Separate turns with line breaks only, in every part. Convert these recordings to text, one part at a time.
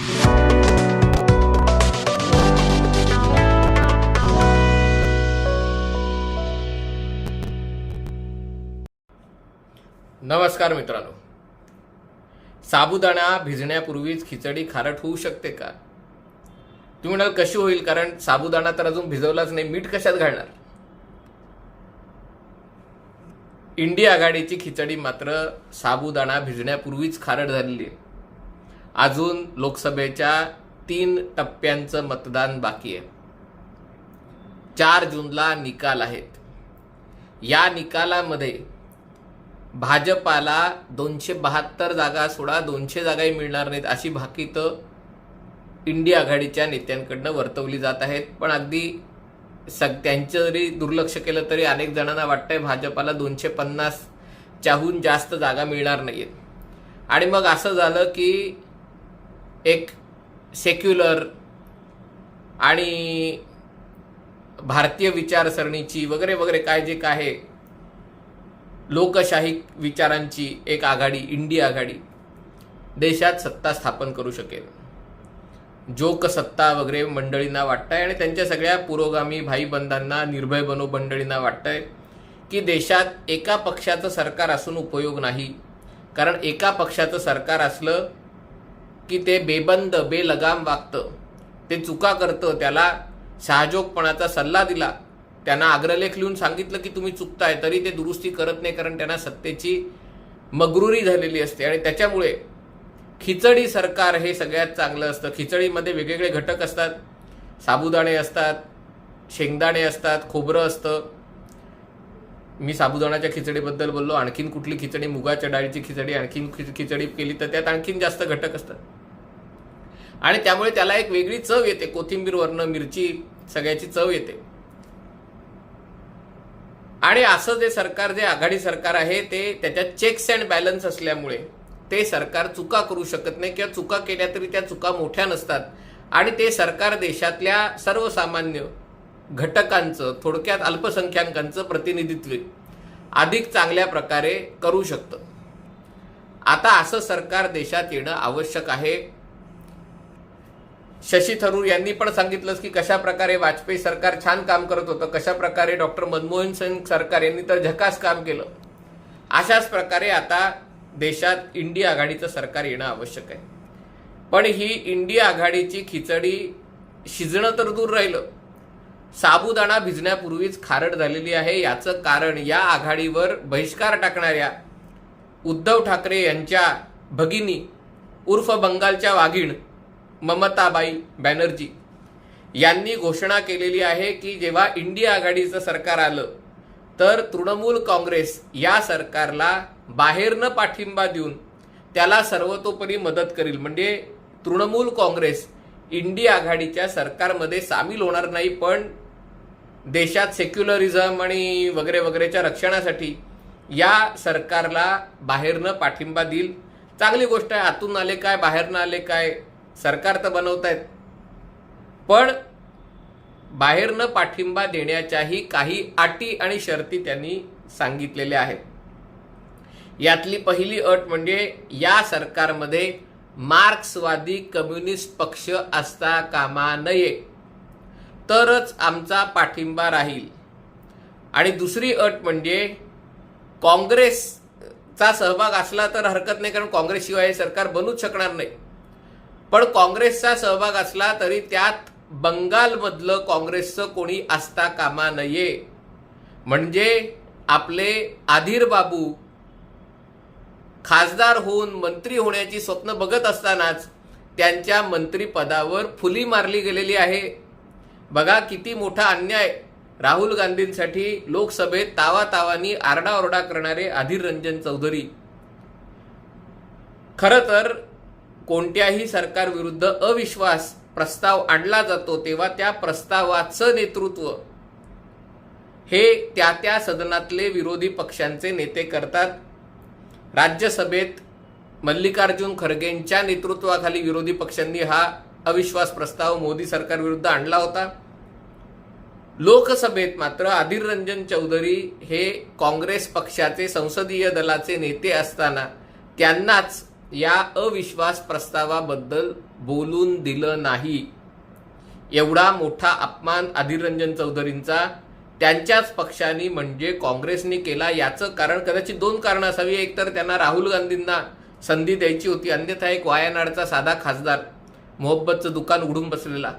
नमस्कार मित्रांनो. साबुदाणा भिजण्यापूर्वीच खिचडी खारट होऊ शकते का? तुम्ही म्हणाल कशी होईल? कारण साबुदाणा तर अजून भिजवलाच नाही मीठ कशात घालणार? इंडिया आघाडीची खिचडी मात्र साबुदाणा भिजण्यापूर्वीच खारट झालेली आहे. अजून लोकसभेच्या तीन टप्प्यांचं मतदान बाकी आहे. चार जूनला निकाल आहेत. या निकालामध्ये भाजपाला दोनशे बहात्तर जागा सोडा दोनशे जागाही मिळणार नाहीत अशी भाकीतं इंडिया आघाडीच्या नेत्यांकडनं वर्तवली जात आहेत. पण अगदी सग त्यांचं जरी दुर्लक्ष केलं तरी अनेक जणांना वाटतंय भाजपाला दोनशे पन्नासच्याहून जास्त जागा मिळणार नाहीत आणि मग असं झालं की एक सेक्युलर आणि भारतीय विचारसरणीची वगैरे वगैरे काय जे काय आहे लोकशाही विचारांची एक आघाडी इंडिया आघाडी देशात सत्ता स्थापन करू शकेल. जोक सत्ता वगैरे मंडळींना वाटतंय आणि त्यांच्या सगळ्या पुरोगामी भाईबंधांना निर्भय बनो मंडळींना वाटतंय की देशात एका पक्षाचं सरकार असून उपयोग नाही. कारण एका पक्षाचं सरकार असलं की ते बेबंद बेलगाम वागतं. ते चुका करतं त्याला शहाजोगपणाचा सल्ला दिला. त्यांना अग्रलेख लिहून सांगितलं की तुम्ही चुकताय तरी ते दुरुस्ती करत नाही कारण त्यांना सत्तेची मगरुरी झालेली असते. आणि त्याच्यामुळे खिचडी सरकार हे सगळ्यात चांगलं असतं. खिचडीमध्ये वेगवेगळे घटक असतात. साबुदाणे असतात शेंगदाणे असतात खोबरं असतं. मी साबुदाण्याच्या खिचडीबद्दल बोललो. आणखीन कुठली खिचडी? मुगाच्या डाळीची खिचडी आणखीन खि- खिचडी केली तर त्यात आणखीन जास्त घटक असतात. आणि त्यामुळे त्याला एक वेगळी चव येते. कोथिंबीरवरनं मिरची सगळ्याची चव येते. आणि असं जे सरकार जे आघाडी सरकार आहे ते त्याच्यात चेक्स अँड बॅलन्स असल्यामुळे ते सरकार चुका करू शकत नाही किंवा चुका केल्या तरी त्या चुका मोठ्या नसतात. आणि ते सरकार देशातल्या सर्वसामान्य घटकांचं थोडक्यात अल्पसंख्याकांचं प्रतिनिधित्व अधिक चांगल्या प्रकारे करू शकतं. आता असं सरकार देशात येणं आवश्यक आहे. शशी थरूर यांनी पण सांगितलंच की कशा प्रकारे वाजपेयी सरकार छान काम करत होतं कशा प्रकारे डॉक्टर मनमोहन सिंग सरकार यांनी तर झकास काम केलं. अशाच प्रकारे आता देशात इंडिया आघाडीचं सरकार येणं आवश्यक आहे. पण ही इंडिया आघाडीची खिचडी शिजणं तर दूर राहिलं. साबुदाणा भिजण्यापूर्वीच खारट झालेली आहे याचं कारण या आघाडीवर बहिष्कार टाकणाऱ्या उद्धव ठाकरे यांच्या भगिनी उर्फ बंगालच्या वाघीण ममताबाई बॅनर्जी यांनी घोषणा केलेली आहे की जेव्हा इंडिया आघाडीचं सरकार आलं तर तृणमूल काँग्रेस या सरकारला बाहेरनं पाठिंबा देऊन त्याला सर्वतोपरी मदत करील. म्हणजे तृणमूल काँग्रेस इंडिया आघाडीच्या सरकारमध्ये सामील होणार नाही पण देशात सेक्युलरिझम आणि वगैरे वगैरेच्या रक्षणासाठी या सरकारला बाहेरनं पाठिंबा देईल. चांगली गोष्ट आहे आतून आले काय बाहेरनं आले काय सरकार तर बनवत आहेत पण बाहेरनं पाठिंबा देण्याच्याही काही अटी आणि शर्ती त्यांनी सांगितलेल्या आहेत. यातली पहिली अट म्हणजे या सरकारमध्ये मार्क्सवादी कम्युनिस्ट पक्ष असता कामा नये. तरच आमचा पाठिंबा राहील. आणि दुसरी अट म्हणजे काँग्रेसचा सहभाग असला तर हरकत नाही कारण काँग्रेसशिवाय हे सरकार बनूच शकणार नाही. पण काँग्रेसचा सहभाग असला तरी त्यात बंगालमधलं काँग्रेसचं कोणी असता कामा नये. म्हणजे आपले आधीर बाबू खासदार होऊन मंत्री होण्याची स्वप्न बघत असतानाच त्यांच्या मंत्रीपदावर फुली मारली गेलेली आहे. बघा किती मोठा अन्याय राहुल गांधींसाठी लोकसभेत तावातावानी आरडाओरडा करणारे अधीर रंजन चौधरी. खरं तर कोणत्याही सरकारविरुद्ध अविश्वास प्रस्ताव आणला जातो तेव्हा त्या प्रस्तावाचं नेतृत्व हे त्या त्या सदनातले विरोधी पक्षांचे नेते करतात. राज्यसभेत मल्लिकार्जुन खरगेंच्या नेतृत्वाखाली विरोधी पक्षांनी हा अविश्वास प्रस्ताव मोदी सरकारविरुद्ध आणला होता. लोकसभेत मात्र अधीर रंजन चौधरी हे काँग्रेस पक्षाचे संसदीय दलाचे नेते असताना त्यांनाच या अविश्वास प्रस्तावाबद्दल बोलून दिलं नाही. एवढा मोठा अपमान अधीररंजन चौधरींचा त्यांच्याच पक्षाने म्हणजे काँग्रेसने केला याचं कारण कदाचित दोन कारणं असावी. एकतर त्यांना राहुल गांधींना संधी द्यायची होती अन्यथा एक वायानाडचा साधा खासदार मोहब्बतचं दुकान उघडून बसलेला.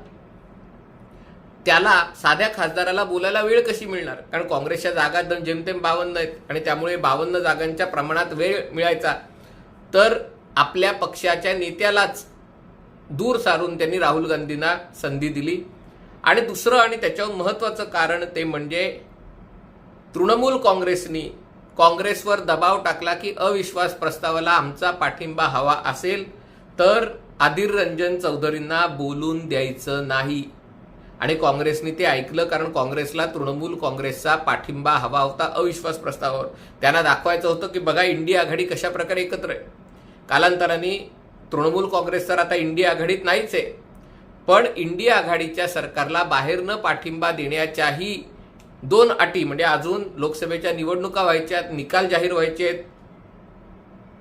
त्याला साध्या खासदाराला बोलायला वेळ कशी मिळणार? कारण काँग्रेसच्या जागा जेमतेम बावन्न आहेत आणि त्यामुळे बावन्न जागांच्या प्रमाणात वेळ मिळायचा. तर आपल्या पक्षाच्या नेत्यालाच दूर सारून त्यांनी राहुल गांधींना संधी दिली. आणि दुसरं आणि त्याच्यावर महत्त्वाचं कारण ते म्हणजे तृणमूल काँग्रेसनी काँग्रेसवर दबाव टाकला की अविश्वास प्रस्तावाला आमचा पाठिंबा हवा असेल तर अधीर रंजन चौधरींना बोलून द्यायचं नाही. आणि काँग्रेसने ते ऐकलं कारण काँग्रेसला तृणमूल काँग्रेसचा पाठिंबा हवा होता अविश्वास प्रस्तावावर. त्यांना दाखवायचं होतं की बघा इंडिया आघाडी कशा प्रकारे एकत्र आहे. कालांतराने तृणमूल काँग्रेस तर आता इंडिया आघाडीत नाहीच आहे. पण इंडिया आघाडीच्या सरकारला बाहेरनं पाठिंबा देण्याच्याही दोन अटी म्हणजे अजून लोकसभेच्या निवडणुका व्हायच्यात निकाल जाहीर व्हायचे आहेत.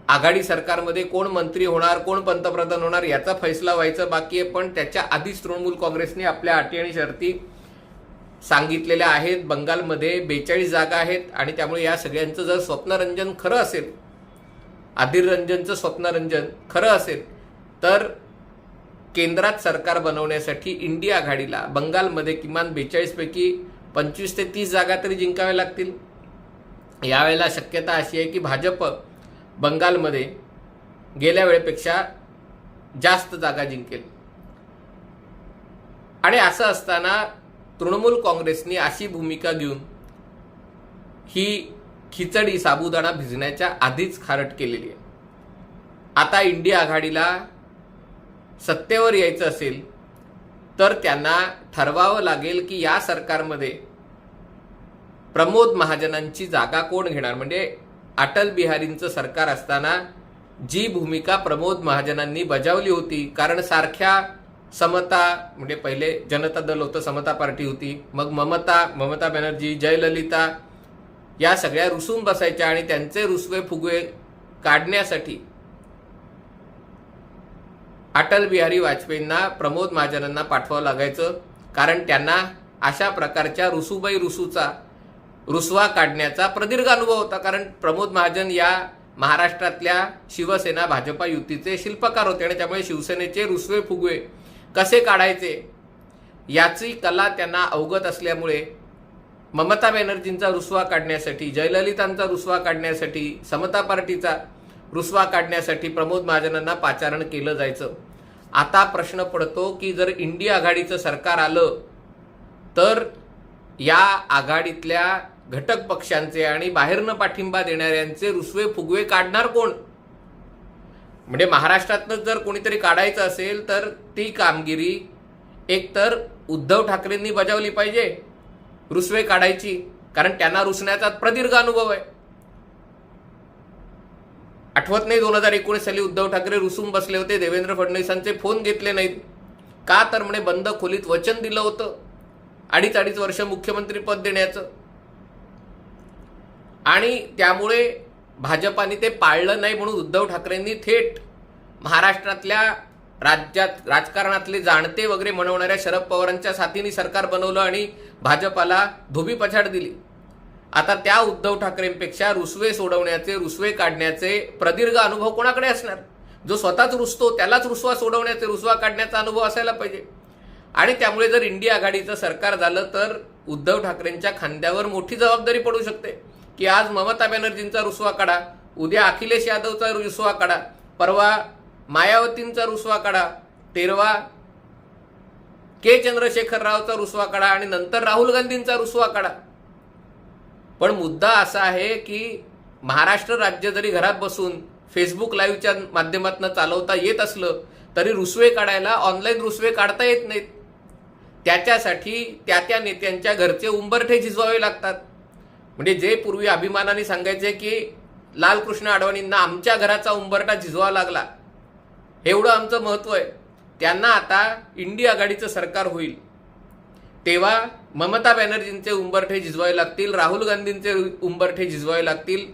आघाडी सरकारमध्ये कोण मंत्री होणार कोण पंतप्रधान होणार याचा फैसला व्हायचा बाकी आहे पण त्याच्या आधीच तृणमूल काँग्रेसने आपल्या अटी आणि शर्ती सांगितलेल्या आहेत. बंगालमध्ये बेचाळीस जागा आहेत आणि त्यामुळे या सगळ्यांचं जर स्वप्नरंजन खरं असेल अधीर रंजनचं स्वप्नरंजन खरं असेल तर केंद्रात सरकार बनवण्यासाठी इंडिया आघाडीला बंगालमध्ये किमान बेचाळीसपैकी पंचवीस ते तीस जागा तरी जिंकाव्या लागतील. यावेळेला शक्यता अशी आहे की भाजप बंगालमध्ये गेल्या वेळेपेक्षा जास्त जागा जिंकेल. आणि असं असताना तृणमूल काँग्रेसने अशी भूमिका घेऊन ही खिचडी साबुदाणा भिजण्याच्या आधीच खारट केलेली आहे. आता इंडिया आघाडीला सत्तेवर यायचं असेल तर त्यांना ठरवावं लागेल की या सरकारमध्ये प्रमोद महाजनांची जागा कोण घेणार? म्हणजे अटल बिहारींचं सरकार असताना जी भूमिका प्रमोद महाजनांनी बजावली होती कारण सारख्या समता म्हणजे पहिले जनता दल होतं समता पार्टी होती मग ममता ममता बॅनर्जी जयललिता या सगळ्या रुसून बसायच्या आणि त्यांचे रुसवे फुगवे काढण्यासाठी अटल बिहारी वाजपेयींना प्रमोद महाजनांना पाठवावं लागायचं. कारण त्यांना अशा प्रकारच्या रुसूबाई रुसूचा रुसवा काढण्याचा प्रदीर्घ अनुभव होता. कारण प्रमोद महाजन या महाराष्ट्रातल्या शिवसेना भाजपा युतीचे शिल्पकार होते आणि त्यामुळे शिवसेनेचे रुसवे फुगवे कसे काढायचे याची कला त्यांना अवगत असल्यामुळे ममता बॅनर्जींचा रुसवा काढण्यासाठी जयललितांचा रुसवा काढण्यासाठी समता पार्टीचा रुसवा काढण्यासाठी प्रमोद महाजनांना पाचारण केलं जायचं. आता प्रश्न पडतो की जर इंडिया आघाडीचं सरकार आलं तर या आघाडीतल्या घटक पक्षांचे आणि बाहेरनं पाठिंबा देणाऱ्यांचे रुसवे फुगवे काढणार कोण? म्हणजे महाराष्ट्रातनं जर कोणीतरी काढायचं असेल तर ती कामगिरी एकतर उद्धव ठाकरेंनी बजावली पाहिजे रुसवे काढायची कारण त्यांना रुसण्याचा प्रदीर्घ अनुभव आहे. आठवत नाही दोन हजार एकोणीस साली उद्धव ठाकरे रुसून बसले होते देवेंद्र फडणवीसांचे फोन घेतले नाहीत. का तर म्हणे बंद खोलीत वचन दिलं होतं. अडीच अडीच वर्ष मुख्यमंत्री पद देण्याचं. आणि त्यामुळे भाजपाने ते पाळलं नाही म्हणून उद्धव ठाकरेंनी थेट महाराष्ट्रातल्या राज्यात राजकारणातले जाणते वगैरे म्हणवणाऱ्या शरद पवारांच्या साथीने सरकार बनवलं आणि भाजपाला धोबी पछाड दिली. आता त्या उद्धव ठाकरेंपेक्षा रुसवे सोडवण्याचे रुसवे काढण्याचे प्रदीर्घ अनुभव कोणाकडे असणार? जो स्वतःच रुसतो त्यालाच रुसवा सोडवण्याचे रुसवा काढण्याचा अनुभव असायला पाहिजे. आणि त्यामुळे जर इंडिया आघाडीचं सरकार झालं तर उद्धव ठाकरेंच्या खांद्यावर मोठी जबाबदारी पडू शकते. की आज ममता बॅनर्जींचा रुसवा काढा उद्या अखिलेश यादवचा रुसवा काढा. परवा मायावतींचा रुसवा काढा तेरवा के चंद्रशेखर रावचा रुसवा काढा आणि नंतर राहुल गांधींचा रुसवा काढा. पण मुद्दा असा आहे की महाराष्ट्र राज्य जरी घरात बसून फेसबुक लाईव्हच्या माध्यमातून चालवता येत असलं तरी रुसवे काढायला ऑनलाईन रुसवे काढता येत नाहीत. त्याच्यासाठी त्या त्या नेत्यांच्या घरचे उंबरठे झिजवावे लागतात. म्हणजे जे पूर्वी अभिमानाने सांगायचे की लालकृष्ण अडवाणींना आमच्या घराचा उंबरठा झिजवावा लागला एवढं आमचं महत्त्व आहे. त्यांना आता इंडिया आघाडीचं सरकार होईल. तेव्हा ममता बॅनर्जींचे उंबरठे झिजवावे लागतील राहुल गांधींचे उंबरठे झिजवावे लागतील.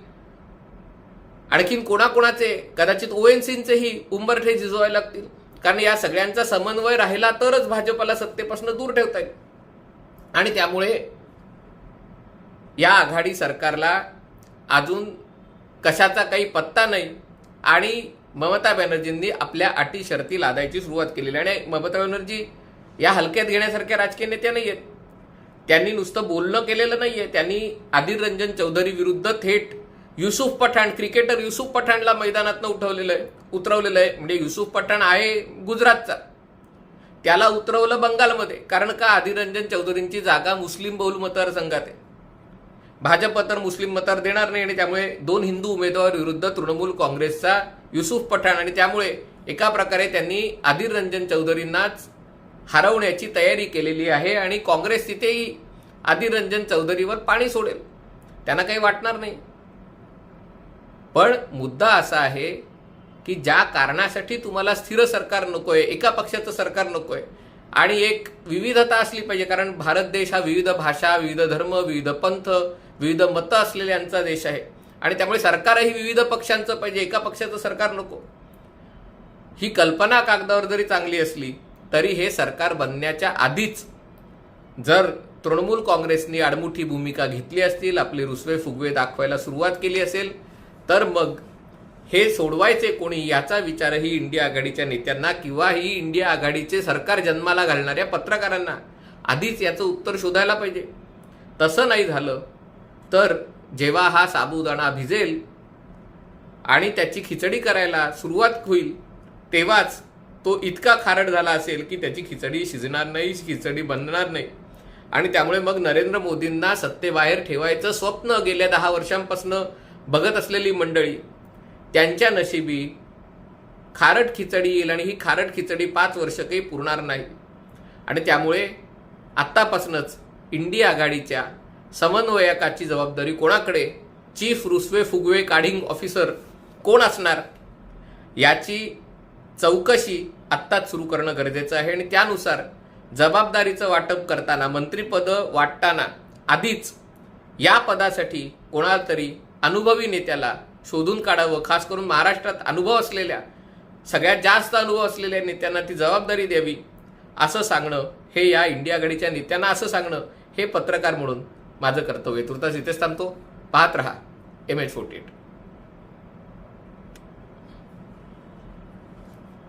आणखीन कोणाकोणाचे कदाचित ओएनसींचेही उंबरठे झिजवायला लागतील. कारण या सगळ्यांचा समन्वय राहिला तरच भाजपला सत्तेपासून दूर ठेवता येईल. आणि त्यामुळे या आघाडी सरकारला अजून कशाचा काही पत्ता नाही आणि ममता बॅनर्जींनी आपल्या अटी शर्ती लादायची सुरुवात केलेली आहे. आणि ममता बॅनर्जी या हलक्यात घेण्यासारख्या राजकीय नेत्या नाही आहेत त्यांनी नुसतं बोलणं केलेलं नाहीये. त्यांनी आदिर रंजन चौधरी विरुद्ध थेट युसुफ पठाण क्रिकेटर युसुफ पठाणला मैदानातनं उठवलेलं आहे उतरवलेलं आहे म्हणजे युसुफ पठाण आहे गुजरातचा. त्याला उतरवलं बंगालमध्ये. कारण का? आदिर रंजन चौधरींची जागा मुस्लिम बहुल मतदारसंघात आहे. भाजप तर मुस्लिम मतदार देणार नाही आणि त्यामुळे दोन हिंदू उमेदवार विरुद्ध तृणमूल काँग्रेसचा युसुफ पठाण आणि त्यामुळे एका प्रकारे त्यांनी आदिर रंजन चौधरींनाच हरवण्याची तयारी केलेली आहे आणि काँग्रेस तिथेही आदिर रंजन चौधरीवर पाणी सोडेल. त्यांना काही वाटणार नाही. पण मुद्दा असा आहे की ज्या कारणासाठी तुम्हाला स्थिर सरकार नकोय एका पक्षाचं सरकार नकोय आणि एक विविधता असली पाहिजे कारण भारत देश हा विविध भाषा विविध धर्म विविध पंथ विविध मतं असलेल्यांचा देश आहे. आणि त्यामुळे सरकारही विविध पक्षांचं पाहिजे एका पक्षाचं सरकार नको. ही कल्पना कागदावर जरी चांगली असली तरी हे सरकार बनण्याच्या आधीच जर तृणमूल काँग्रेसनी आडमुठी भूमिका घेतली असतील आपले रुसवे फुगवे दाखवायला सुरुवात केली असेल तर मग हे सोडवायचे कोणी याचा विचारही इंडिया आघाडीच्या नेत्यांना किंवा ही इंडिया आघाडीचे सरकार जन्माला घालणाऱ्या पत्रकारांना. आधीच याचं उत्तर शोधायला पाहिजे. तसं नाही झालं तर जेव्हा हा साबुदाणा भिजेल आणि त्याची खिचडी करायला सुरुवात होईल तेव्हाच तो इतका खारट झाला असेल की त्याची खिचडी शिजणार नाही खिचडी बनणार नाही. आणि त्यामुळे मग नरेंद्र मोदींना सत्तेबाहेर ठेवायचं स्वप्न गेल्या दहा वर्षांपासून बघत असलेली मंडळी त्यांच्या नशिबी खारट खिचडी येईल आणि ही खारट खिचडी पाच वर्ष काही पुरणार नाही. आणि त्यामुळे आत्तापासूनच इंडिया आघाडीच्या समन्वयकाची जबाबदारी कोणाकडे? चीफ रुसवे फुगवे काढिंग ऑफिसर कोण असणार? याची चौकशी आत्ताच सुरू करणं गरजेचं आहे आणि त्यानुसार जबाबदारीचं वाटप करताना मंत्रिपदं वाटताना आधीच या पदासाठी कोणाला तरी अनुभवी नेत्याला शोधून काढावं खास करून महाराष्ट्रात अनुभव असलेल्या सगळ्यात जास्त अनुभव असलेल्या नेत्यांना ती जबाबदारी द्यावी असं सांगणं हे या इंडिया आघाडीच्या नेत्यांना असं सांगणं हे पत्रकार म्हणून माझं कर्तव्य तुर्तास इथेच थांबतो. पाहत रहा. M H forty eight